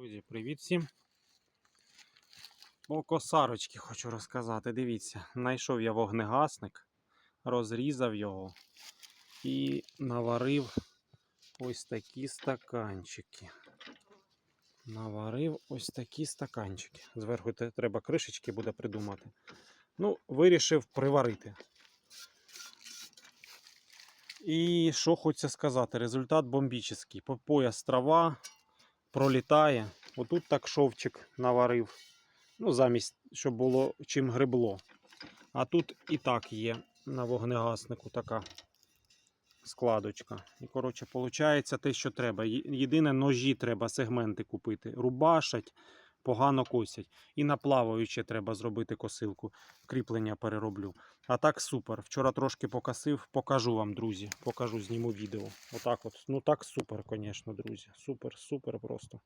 Друзі, привіт всім. По косарочки хочу розказати. Дивіться, знайшов я вогнегасник, розрізав його і наварив ось такі стаканчики. Наварив ось такі стаканчики. Зверху треба кришечки буде придумати. Ну, вирішив приварити. І що хочеться сказати, результат бомбічний. По пояс трава пролітає. Отут так шовчик наварив. Ну, замість, щоб було чим гребло. А тут і так є на вогнегаснику така складочка. І, коротше, виходить те, що треба. Єдине, ножі треба сегменти купити. Рубашать, погано косять. І на плаваюче треба зробити косилку. Кріплення перероблю. А так супер. Вчора трошки покосив, покажу вам, друзі. Покажу, зніму відео. Отак от. Ну так супер, звісно, друзі. Супер, супер просто.